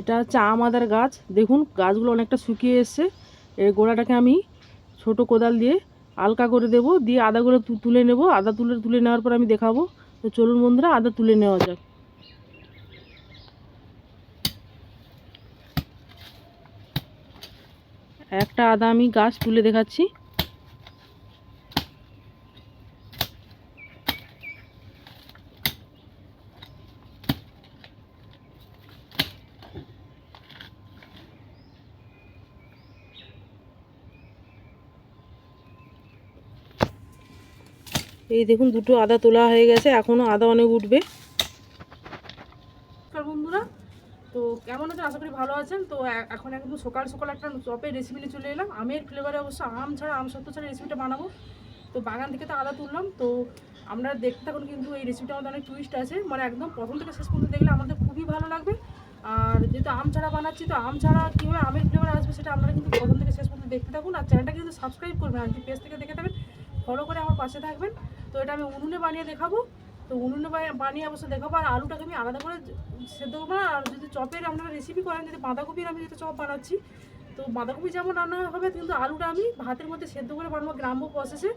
এটা হচ্ছে আম আদার গাছ। দেখুন, গাছগুলো অনেকটা শুকিয়ে এসছে। এর গোড়াটাকে আমি ছোট কোদাল দিয়ে আলকা করে দেব, দিয়ে আদাগুলো তুলে নেব। আদা তুলে তুলে নেওয়ার পর আমি দেখাবো। তো চলুন বন্ধুরা, আদা তুলে নেওয়া যাক। একটা আদা আমি গাছ তুলে দেখাচ্ছি। এই দেখুন, দুটো আদা তোলা হয়ে গেছে এখনও আদা অনেক উঠবে। বন্ধুরা। তো কেমন আছেন আশা করি ভালো আছেন। তো এখন একদম সকাল সকাল একটা চপের রেসিপি নিয়ে চলে এলাম। আমের ফ্লেভারে অবশ্য আম ছাড়া, আম সত্য ছাড়া রেসিপিটা বানাবো। তো বাগান থেকে তো আদা তুললাম। তো আমরা দেখতে থাকুন কিন্তু এই রেসিপিটা আমাদের অনেক টুইস্ট আছে। মানে একদম প্রথম থেকে শেষ পর্যন্ত দেখলে আমাদের খুবই ভালো লাগবে। আর যেহেতু আম ছাড়া বানাচ্ছি, তো আম ছাড়া কীভাবে আমের ফ্লেভার আসবে সেটা আপনারা কিন্তু প্রথম থেকে শেষ পর্যন্ত দেখতে থাকুন। আর চ্যানেলটা কিন্তু সাবস্ক্রাইব করবেন। আর যদি পেজ থেকে দেখে থাকবেন ফলো করে আমার পাশে থাকবেন। তো এটা আমি উনুনে বানিয়ে দেখাবো। তো উনুনে বানিয়ে অবশ্য দেখাবো আর আলুটাকে আমি আলাদা করে সেদ্ধ করব না। আর যদি চপের আপনারা রেসিপি করেন, যদি বাঁধাকপির আমি যেটা চপ বানাচ্ছি, তো বাঁধাকপি যেমন রান্না হবে, কিন্তু আলুটা আমি ভাতের মধ্যে সেদ্ধ করে বানাবো গ্রাম্য প্রসেসে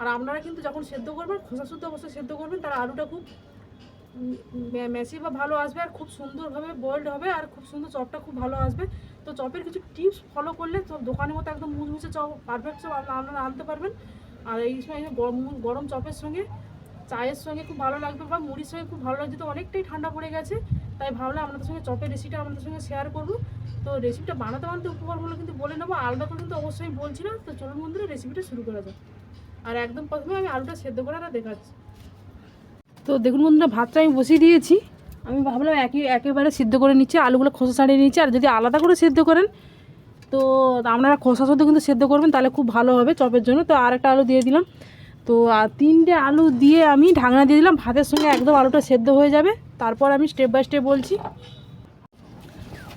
আর আপনারা কিন্তু যখন সেদ্ধ করবেন, খোসা শুদ্ধ অবশ্যই সেদ্ধ করবেন তার আলুটা খুব মেসি বা ভালো আসবে আর খুব সুন্দরভাবে বয়েলড হবে আর খুব সুন্দর চপটা খুব ভালো আসবে। তো চপের কিছু টিপস ফলো করলে চপ দোকানের মতো একদম মুচমুচে চপ পারফেক্ট চপ আপনারা আনতে পারবেন। আর এই সময় গরম গরম চপের সঙ্গে, চায়ের সঙ্গে খুব ভালো লাগবে বা মুড়ির সঙ্গে খুব ভালো লাগছে, তো অনেকটাই ঠান্ডা পড়ে গেছে। তাই ভাবলাম আপনাদের সঙ্গে চপের রেসিপিটা আপনাদের সঙ্গে শেয়ার করব। তো রেসিপিটা বানাতে বানাতে উপকরণগুলো কিন্তু বলে নেব আলাদা করে কিন্তু অবশ্যই বলছি না, তো চলুন বন্ধুরা রেসিপিটা শুরু করা যাক। আর একদম প্রথমে আমি আলুটা সেদ্ধ করে আর দেখাচ্ছি। তো দেখুন বন্ধুরা, ভাতটা আমি বসিয়ে দিয়েছি। আমি ভাবলাম একই একেবারে সিদ্ধ করে নিচ্ছি, আলুগুলো খোসা ছাড়িয়ে নিচ্ছি আর যদি আলাদা করে সিদ্ধ করেন তো আপনারা খোসা শুদ্ধ কিন্তু সেদ্ধ করবেন, তাহলে খুব ভালো হবে চপের জন্য। তো আরেকটা আলু দিয়ে দিলাম। তো তিনটে আলু দিয়ে আমি ঢাকনা দিয়ে দিলাম। ভাতের সঙ্গে একদম আলুটা সেদ্ধ হয়ে যাবে। তারপর আমি স্টেপ বাই স্টেপ বলছি।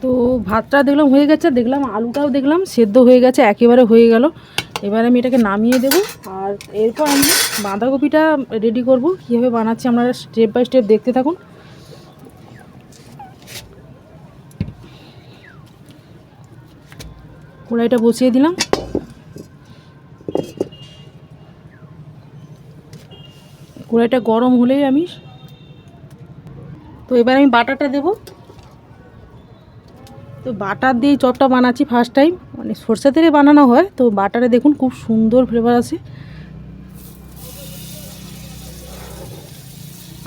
তো, ভাতটা দেখলাম হয়ে গেছে। দেখলাম আলুটাও দেখলাম সেদ্ধ হয়ে গেছে, একেবারে হয়ে গেল। এবার আমি এটাকে নামিয়ে দেব। আর এরপর আমি বাঁধাকপিটা রেডি করব। কীভাবে বানাচ্ছি আপনারা স্টেপ বাই স্টেপ দেখতে থাকুন। কড়াইটা বসিয়ে দিলাম। কড়াইটা গরম হলেই আমি তো এবার আমি বাটারটা দেব। তো বাটার দিয়ে চপটা বানাচ্ছি ফার্স্ট টাইম মানে সরষে তেলে বানানো হয়, তো বাটারে দেখুন খুব সুন্দর ফ্লেভার আছে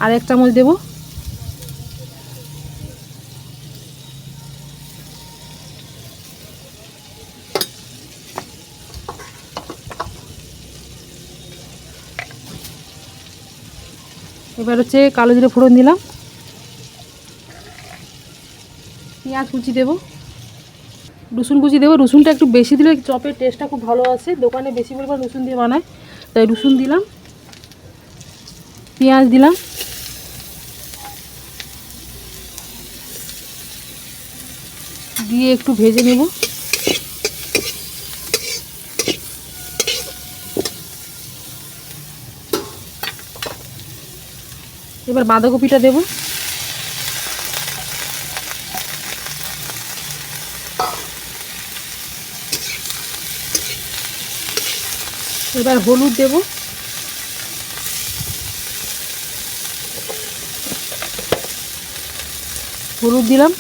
আর এক চামচ দেবো। এবার হচ্ছে কালো জিরে ফোড়ন দিলাম। পেঁয়াজ কুচি দেবো। রসুন কুচি দেবো। রসুনটা একটু বেশি দিলে চপের টেস্টটা খুব ভালো আসে। দোকানে বেশি পরিমাণ রসুন দিয়ে বানায়, তাই রসুন দিলাম। পেঁয়াজ দিলাম। দিয়ে একটু ভেজে নেব। এবার বাঁধাকপিটা দেবো। এবার হলুদ দেব। হলুদ দিলাম।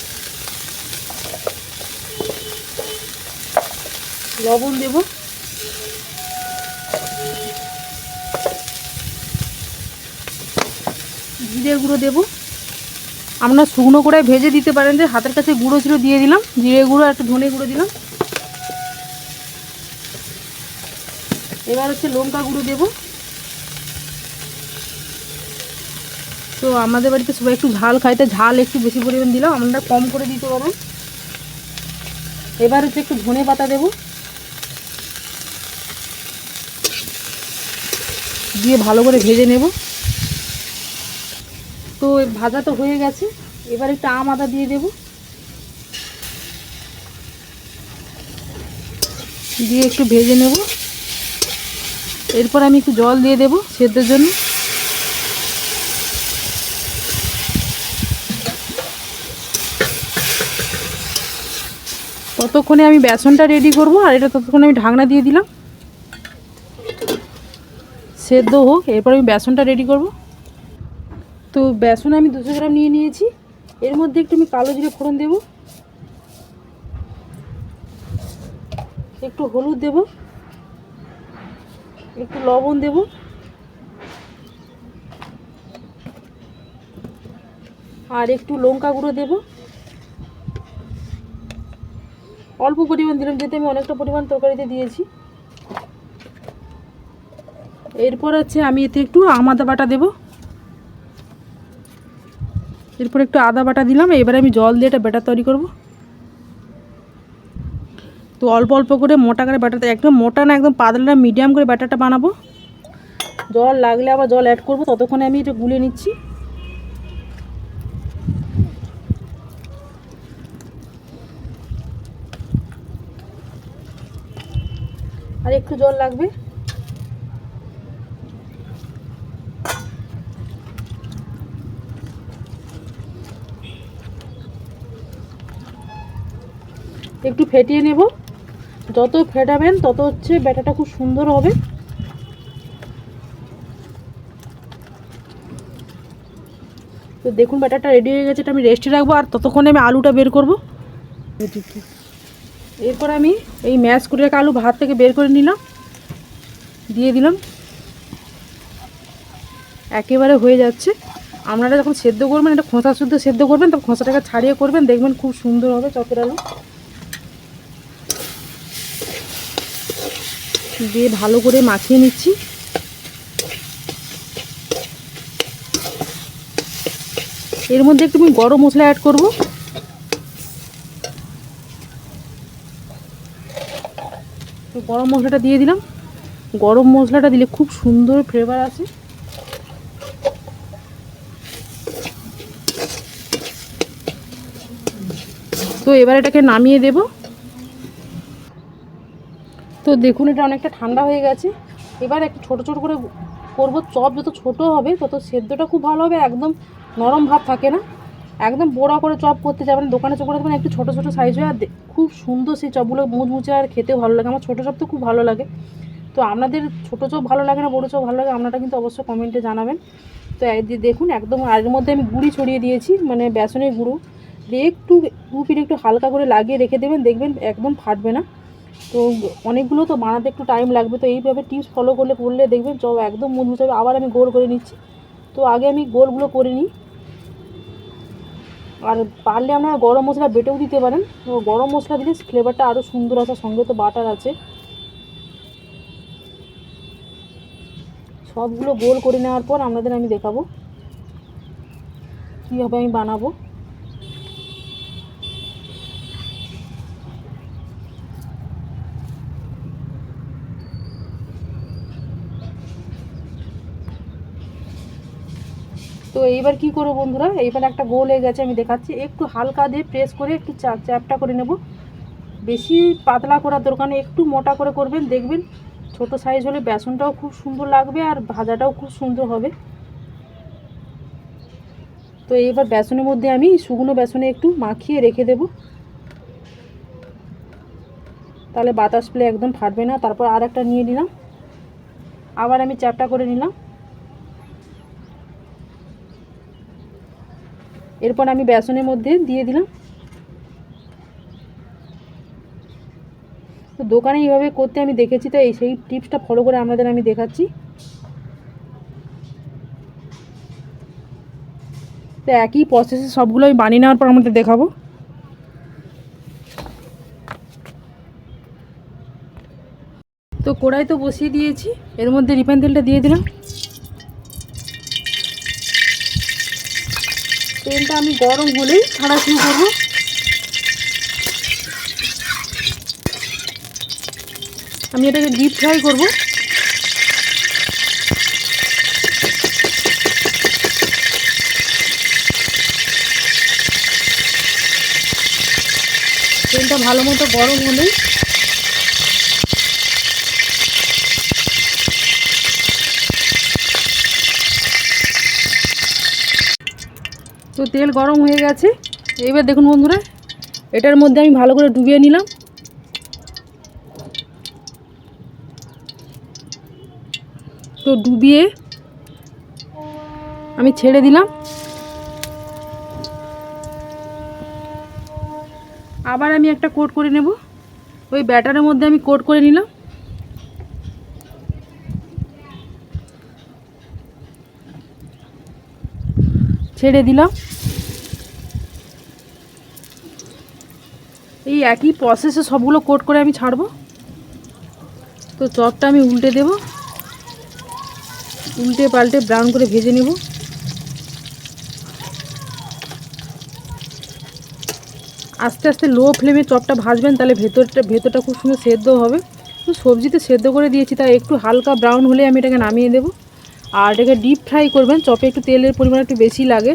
লবণ দেব। জিরে গুঁড়ো দেব। আপনার শুকনো কড়াই ভেজে দিতে পারেন যে হাতের কাছে গুঁড়ো ছিল দিয়ে দিলাম। জিরে গুঁড়ো আর একটু ধনে গুঁড়ো দিলাম। এবার হচ্ছে লঙ্কা গুঁড়ো দেবো। তো আমাদের বাড়িতে সবাই একটু ঝাল খায় তাই ঝাল একটু বেশি পরিমাণ দিলাম আপনারা কম করে দিতে পারেন এবার হচ্ছে একটু ধনে পাতা দেবো। দিয়ে ভালো করে ভেজে নেব। তো ভাজা তো হয়ে গেছে। এবার একটু আম আদা দিয়ে দেবো। দিয়ে একটু ভেজে নেব। এরপর আমি একটু জল দিয়ে দেবো সেদ্ধর জন্য। ততক্ষণে আমি বেসনটা রেডি করব, আর এটা ততক্ষণে আমি ঢাকনা দিয়ে দিলাম। সেদ্ধ হোক, এরপর আমি বেসনটা রেডি করব। তো বেসন আমি দুশো গ্রাম নিয়ে নিয়েছি। এর মধ্যে একটু আমি কালো জিরে ফোড়ন দেব। একটু হলুদ দেব। একটু লবণ দেব। আর একটু লঙ্কা গুঁড়ো দেব। অল্প পরিমাণ দিলাম যেতে আমি অনেকটা পরিমাণ তরকারিতে দিয়েছি। এরপর হচ্ছে আমি এতে একটু আম আদা বাটা দেব। এরপর একটু আদা বাটা দিলাম, এবারে আমি জল দিয়ে এটা ব্যাটার তৈরি করব। তো অল্প অল্প করে মোটা করে ব্যাটারটা, একদম মোটা না, একদম পাতলা মিডিয়াম করে ব্যাটারটা বানাবো। জল লাগলে আবার জল অ্যাড করব, ততক্ষণে আমি এটা গুলে নিচ্ছি। আর একটু জল লাগবে। একটু ফেটিয়ে নেব। যত ফেটাবেন, তত হচ্ছে ব্যাটাটা খুব সুন্দর হবে। তো দেখুন ব্যাটারটা রেডি হয়ে গেছে, এটা আমি রেস্টে রাখব আর ততক্ষণে আমি আলুটা বের করব। এরপর আমি এই ম্যাশ করে রাখা আলু ভাত থেকে বের করে নিলাম। দিয়ে দিলাম। একেবারে হয়ে যাচ্ছে। আপনারা যখন সেদ্ধ করবেন এটা খোসা শুদ্ধ সেদ্ধ করবেন, তখন খোসাটাকে ছাড়িয়ে করবেন, দেখবেন খুব সুন্দর হবে চপের আলু। দিয়ে ভালো করে মাখিয়ে নিচ্ছি। এর মধ্যে একটু আমি গরম মশলা অ্যাড করব। তো গরম মশলাটা দিয়ে দিলাম। গরম মশলাটা দিলে খুব সুন্দর ফ্লেভার আছে তো এবার এটাকে নামিয়ে দেব। তো দেখুন, এটা অনেকটা ঠান্ডা হয়ে গেছে। এবার একটু ছোট ছোট করে করব। চপ যত ছোট হবে, তত সেদ্ধটা খুব ভালো হবে। একদম নরম ভাব থাকে না। একদম বড়া করে চপ করতে যাবেন, দোকানে চপ করে দেবেন একটু ছোটো ছোটো সাইজ হয়। আর খুব সুন্দর সেই চপগুলো মুচমুচে আর খেতেও ভালো লাগে। আমার ছোটো চপ তো খুব ভালো লাগে। তো আপনাদের ছোটো চপ ভালো লাগে না, বড়ো চপ ভালো লাগে, আপনারা কিন্তু অবশ্যই কমেন্টে জানাবেন। তো দেখুন, একদম আর মধ্যে আমি গুঁড়ি ছড়িয়ে দিয়েছি মানে বেসনের গুঁড়ো। দিয়ে একটু, দু একটু হালকা করে লাগিয়ে রেখে দেবেন। দেখবেন একদম ফাটবে না। তো অনেকগুলো তো বানাতে একটু টাইম লাগবে, তো এইভাবে টিপস ফলো করলে করলে দেখবেন চপ একদম মুচমুচে হবে আবার আমি গোল করে নিচ্ছি। তো আগে আমি গোলগুলো করে নিই। আর পারলে আপনারা গরম মশলা বেটেও দিতে পারেন। তো গরম মশলা দিলে ফ্লেভারটা আরও সুন্দর আছে, সঙ্গে তো বাটার আছে। সবগুলো গোল করে নেওয়ার পর আপনাদের আমি দেখাবো। কীভাবে আমি বানাবো। এইবার কি করব বন্ধুরা? এইবার একটা গোল হয়ে গেছে, আমি দেখাচ্ছি। একটু হালকা দিয়ে প্রেস করে একটু চ্যাপটা করে নেব। বেশি পাতলা করার দরকার নেই, একটু মোটা করে করবেন। দেখবেন ছোট সাইজ হলে বেসনটাও খুব সুন্দর লাগবে আর ভাজাটাও খুব সুন্দর হবে। তো এইবার বেসনের মধ্যে আমি শুকনো বেসনে একটু মাখিয়ে রেখে দেব। তাহলে বাতাস পেলে একদম ফাটবে না। তারপর আর একটা নিয়ে নিলাম। আবার আমি চ্যাপটা করে নিলাম। এরপর আমি বেসনের মধ্যে দিয়ে দিলাম। তো দোকানে এইভাবে করতে আমি দেখেছি, তো এই সেই টিপসটা ফলো করে আপনাদের আমি দেখাচ্ছি। তো একই প্রসেসে সবগুলো আমি বানিয়ে নেওয়ার পর আমাদের দেখাবো। তো কড়াই তো বসিয়ে দিয়েছি, এর মধ্যে রিফাইন তেলটা দিয়ে দিলাম। তেলটা আমি গরম হলেই ছাড়া শুরু করব। আমি এটাকে ডিপ ফ্রাই করব। তেলটা ভালো মতো গরম হলেই তো তেল গরম হয়ে গেছে। এবার দেখুন বন্ধুরা, এটার মধ্যে আমি ভালো করে ডুবিয়ে নিলাম। তো ডুবিয়ে আমি ছেড়ে দিলাম। আবার আমি একটা কোট করে নেব। ওই ব্যাটারের মধ্যে আমি কোট করে নিলাম। ছেড়ে দিলাম। এই একই প্রসেসে সবগুলো কোট করে আমি ছাড়বো। তো চপটা আমি উল্টে দেব। উল্টে পাল্টে ব্রাউন করে ভেজে নেব। আস্তে আস্তে লো ফ্লেমে চপটা ভাজবেন, তাহলে ভেতরটা ভেতরটা খুব সুন্দর সেদ্ধ হবে। তো সবজিতে সেদ্ধ করে দিয়েছি, তাই একটু হালকা ব্রাউন হলে আমি এটাকে নামিয়ে দেবো। আর এটাকে ডিপ ফ্রাই করবেন, চপে একটু তেলের পরিমাণ একটু বেশি লাগে।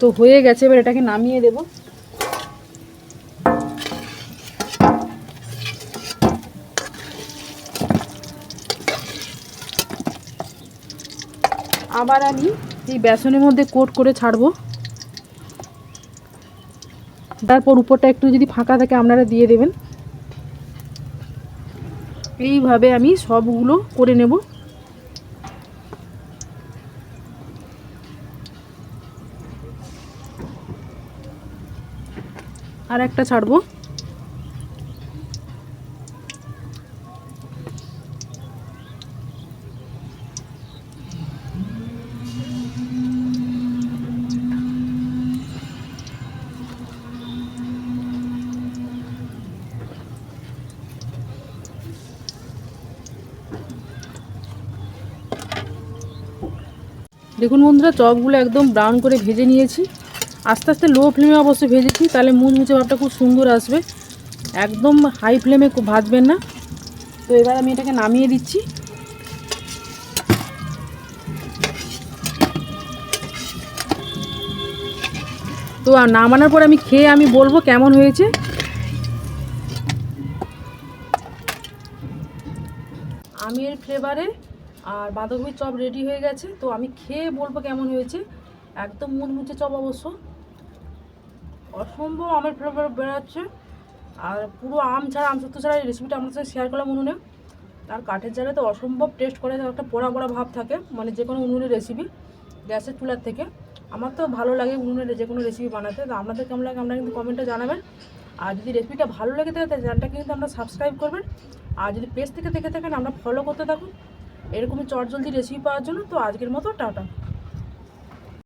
তো হয়ে গেছে, এবার এটাকে নামিয়ে দেব। আবার আমি এই বেসনের মধ্যে কোট করে ছাড়বো। তারপর উপরটা একটু যদি ফাঁকা থাকে, আপনারা দিয়ে দেবেন। এইভাবে আমি সবগুলো করে নেব। আর একটা ছাড়বো। দেখুন বন্ধুরা, চপগুলো একদম ব্রাউন করে ভেজে নিয়েছি। আস্তে আস্তে লো ফ্লেমে অবশ্যই ভেজেছি, তাহলে মুচমুচে ভাবটা খুব সুন্দর আসবে। একদম হাই ফ্লেমে খুব ভাজবেন না। তো এবার আমি এটাকে নামিয়ে দিচ্ছি। তো নামানোর পর আমি খেয়ে আমি বলব কেমন হয়েছে। আমের ফ্লেভারে আর বাঁধাকপির চপ রেডি হয়ে গেছে, তো আমি খেয়ে বলব কেমন হয়েছে। একদম মুচমুচে চপ অবশ্য। অসম্ভব আমের ফ্লেভার বেরোচ্ছে। আর পুরো আম ছাড়া, আম সত্য ছাড়া এই রেসিপিটা আপনার সাথে শেয়ার করলাম উনুনে আর কাঠের জালে তো অসম্ভব টেস্ট করে একটা পোড়া পোড়া ভাব থাকে মানে যে কোনো উনুনের রেসিপি গ্যাসের চুলার থেকে। আমার তো ভালো লাগে উনুনের যে কোনো রেসিপি বানাতে, তো আপনাদের কেমন লাগে আপনারা কিন্তু কমেন্টে জানাবেন। আর যদি রেসিপিটা ভালো লেগে থাকে, তাহলে চ্যানেলটা কিন্তু আপনারা সাবস্ক্রাইব করবেন। আর যদি পেজ থেকে দেখে থাকেন, আমরা ফলো করতে থাকুন। এরকমই চটজলদি রেসিপি পাওয়ার জন্য তো আজকের মতো টাটা।